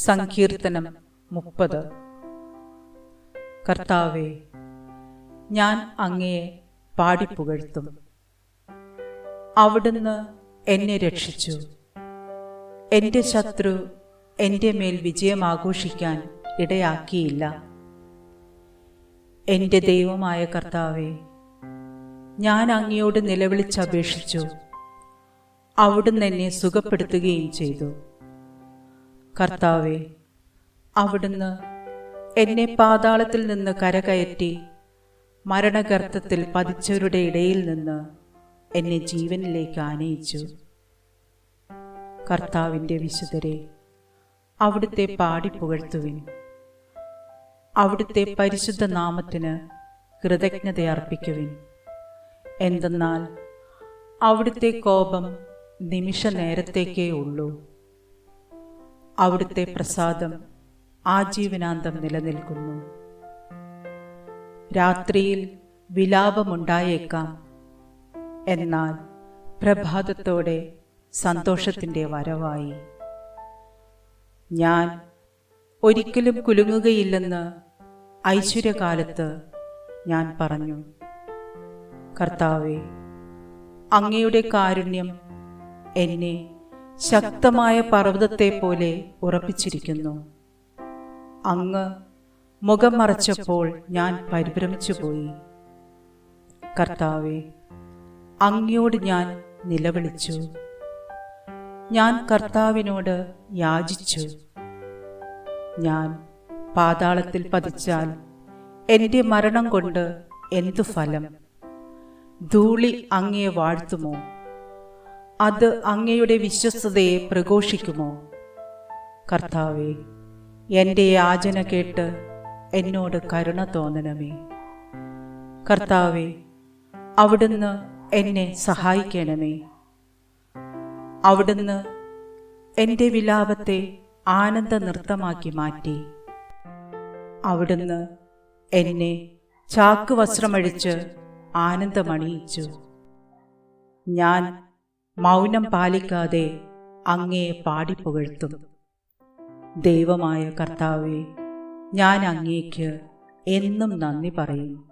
സങ്കീർത്തനം മുപ്പത്. കർത്താവെ ഞാൻ അങ്ങയെ പാടിപ്പുകഴ്ത്തും. അവിടുന്ന് എന്നെ രക്ഷിച്ചു. എന്റെ ശത്രു എന്റെ മേൽ വിജയം ആഘോഷിക്കാൻ ഇടയാക്കിയില്ല. എന്റെ ദൈവമായ കർത്താവെ ഞാൻ അങ്ങയോട് നിലവിളിച്ചപേക്ഷിച്ചു. അവിടുന്ന് എന്നെ സുഖപ്പെടുത്തുകയും ചെയ്തു. കർത്താവെ അവിടുന്ന് എന്നെ പാതാളത്തിൽ നിന്ന് കരകയറ്റി മരണഗർത്തത്തിൽ പതിച്ചവരുടെ ഇടയിൽ നിന്ന് എന്നെ ജീവനിലേക്ക് ആനയിച്ചു. കർത്താവിന്റെ വിശുദ്ധരെ അവിടുത്തെ പാടിപ്പുകഴ്ത്തുവിൻ അവിടുത്തെ പരിശുദ്ധ നാമത്തിന് കൃതജ്ഞത അർപ്പിക്കുവിൻ. എന്തെന്നാൽ അവിടുത്തെ കോപം നിമിഷ നേരത്തേക്കേ ഉള്ളൂ. അവിടുത്തെ പ്രസാദം ആജീവനാന്തം നിലനിൽക്കുന്നു. രാത്രിയിൽ വിലാപമുണ്ടായേക്കാം. എന്നാൽ പ്രഭാതത്തോടെ സന്തോഷത്തിന്റെ വരവായി. ഞാൻ ഒരിക്കലും കുലുങ്ങുകയില്ലെന്ന് ഐശ്വര്യകാലത്ത് ഞാൻ പറഞ്ഞു. കർത്താവെ അങ്ങയുടെ കാരുണ്യം എന്നെ ശക്തമായ പർവതത്തെ പോലെ ഉറപ്പിച്ചിരിക്കുന്നു. അങ്ങ് മുഖം മറച്ചപ്പോൾ ഞാൻ പരിഭ്രമിച്ചു പോയി കർത്താവെ അങ്ങയോട് ഞാൻ നിലവിളിച്ചു. ഞാൻ കർത്താവിനോട് യാചിച്ചു. ഞാൻ പാതാളത്തിൽ പതിച്ചാൽ എന്റെ മരണം കൊണ്ട് എന്തു ഫലം? ധൂളി അങ്ങയെ വാഴ്ത്തുമോ? അത് അങ്ങയുടെ വിശ്വസ്തതയെ പ്രഘോഷിക്കുമോ? കർത്താവെ എന്റെ യാചന കേട്ട് എന്നോട് കരുണ തോന്നണമേ. കർത്താവെ അവിടുന്ന് എന്നെ സഹായിക്കണമേ. അവിടുന്ന് എന്റെ വിലാപത്തെ ആനന്ദ നൃത്തമാക്കി മാറ്റി. അവിടുന്ന് എന്നെ ചാക്ക് വസ്ത്രമഴിച്ച് ആനന്ദമണിയിച്ചു. ഞാൻ മൗനം പാലിക്കാതെ അങ്ങയെ പാടിപ്പുകഴ്ത്തും. ദൈവമായ കർത്താവെ ഞാൻ അങ്ങേക്ക് എന്നും നന്ദി പറയും.